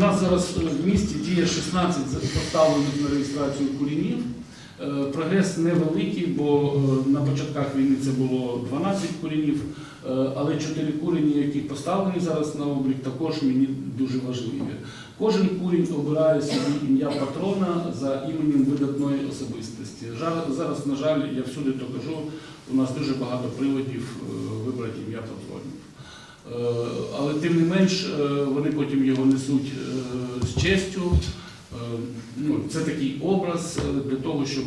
У нас зараз е, в місті діє 16 поставлених на реєстрацію курінів. Е, Прогрес невеликий, бо е, на початках війни це було 12 курінів, але 4 курені, які поставлені зараз на облік, також мені дуже важливі. Кожен курінь обирає собі ім'я патрона за іменем видатної особистості. Зараз, на жаль, я всюди то кажу, у нас дуже багато приводів вибрати ім'я патронів. Е, Але тим не менш е, вони потім його несуть е, з честю. Ну, це такий образ для того, щоб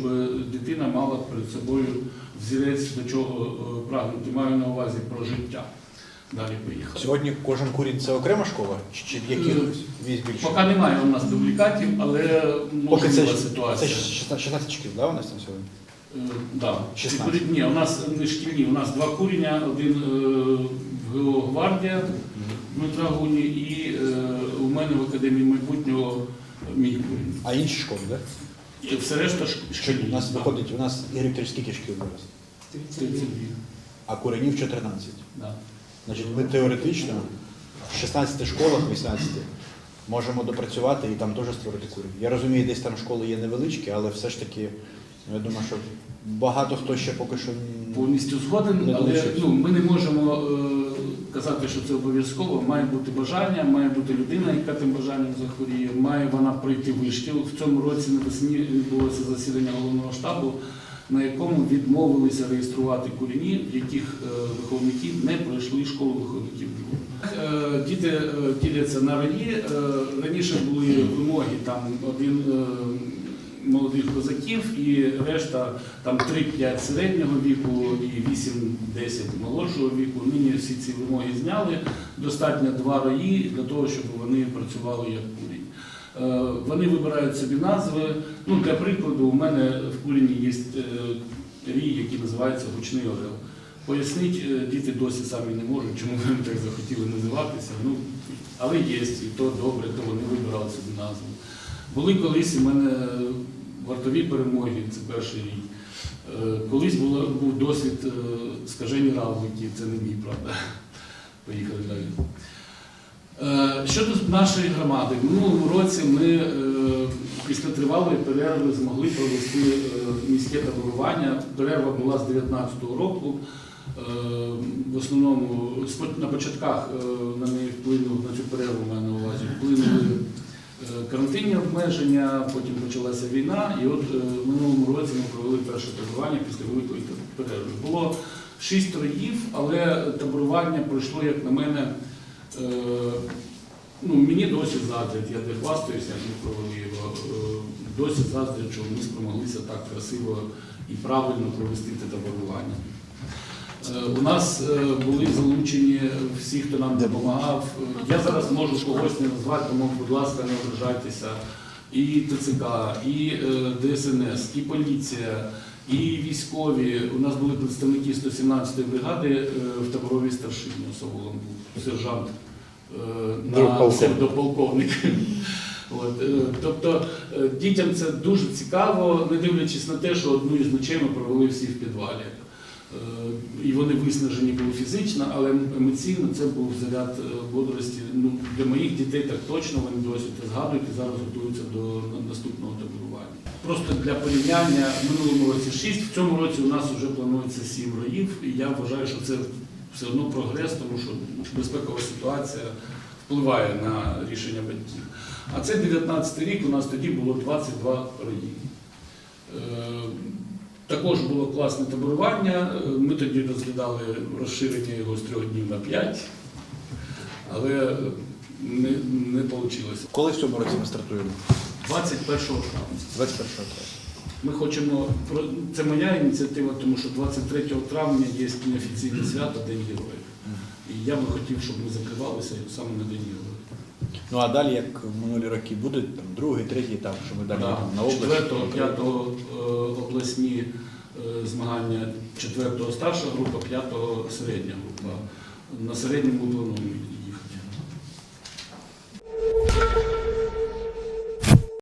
дитина мала перед собою взірець до чого прагнути. Маю на увазі про життя. Далі поїхали. Сьогодні кожен курінь це окрема школа? Чи, віз більше? Поки немає у нас дублікатів, але це, можлива ж- це 16, 16 шкіл, да, у нас там сьогодні? Е, Да. 16. Ні, у нас не шкільні, у нас два куріння, один е, ГО Гвардія Дмитра Гуні і е, у мене в Академії майбутнього мій. А інші школи, так? І все решта ш- Що шкільні. у нас виходить, у нас Ігор скільки шкіл зараз? 32. А куренів 14. Да. Значить, ми теоретично в 16 школах, 18 можемо допрацювати і там теж створити курінь. Я розумію, десь там школи є невеличкі, але все ж таки, ну, я думаю, що багато хто ще поки що Повністю згоден, але ну, ми не можемо е, казати, що це обов'язково. Має бути бажання, має бути людина, яка тим бажанням захворіє, має вона пройти вишкіл. В цьому році навесні відбулося засідання головного штабу, на якому відмовилися реєструвати курені, в яких е, виховники не пройшли школу виховників. Е, Діти е, діляться на. Е, Раніше були вимоги там один. Молодих козаків і решта там 3-5 середнього віку і 8-10 молодшого віку. Нині всі ці вимоги зняли. Достатньо два рої для того, щоб вони працювали як курінь. Е, Вони вибирають собі назви. Ну, для прикладу, у мене в куріні є е, рій, який називається гучний орел. Поясніть, е, діти досі самі не можуть, чому вони так захотіли називатися. Ну, але є, і то добре, то вони вибирали собі назву. Були колись у мене вартові перемоги, це перший рік. Е, Колись було, був досвід е, скажені равлики, це не мій, правда. Поїхали далі. Е, Щодо нашої громади, в минулому році ми після тривалої перерви змогли провести міське таборування. Перерва була з 2019 року. В основному на початках на неї вплинув на цю перерву маю на увазі, вплинули карантинні обмеження, потім почалася війна, і от е, в минулому році ми провели перше таборування після великої перерви. Було шість роїв, але таборування пройшло, як на мене, е, ну, мені досі заздрять, я не хвастаюся, ми провели його. е, Досі заздрять, що ми спромоглися так красиво і правильно провести те таборування. У нас е, були залучені всі, хто нам допомагав. Я зараз можу когось не назвати, тому, будь ласка, не ображайтеся. І ТЦК, і е, ДСНС, і поліція, і військові. У нас були представники 117-ї бригади е, в таборовій старшині. Особливо був сержант на псевдополковник. От, тобто дітям це дуже цікаво, не дивлячись на те, що одну із ночей ми провели всі в підвалі. Е, І вони виснажені були фізично, але емоційно це був заряд е, бодрості. Ну, для моїх дітей так точно вони досі це згадують і зараз готуються до наступного таборування. Просто для порівняння в минулому році 6, в цьому році у нас вже планується 7 роїв, і я вважаю, що це все одно прогрес, тому що безпекова ситуація впливає на рішення батьків. А це 19 рік, у нас тоді було 22 рої. Також було класне таборування. Ми тоді розглядали розширення його з трьох днів на п'ять, але не, не вийшло. Коли в цьому році ми стартуємо? 21 травня. 21 травня. Ми хочемо це моя ініціатива, тому що 23 травня є неофіційне свято День Героїв. І я би хотів, щоб ми закривалися саме на День Героїв. Ну а далі, як в минулі роки, буде там другий, третій етап, що ми далі Да. там, на область. 4 5 обласні е, змагання, 4 старша група, 5 середня група. На середньому плануємо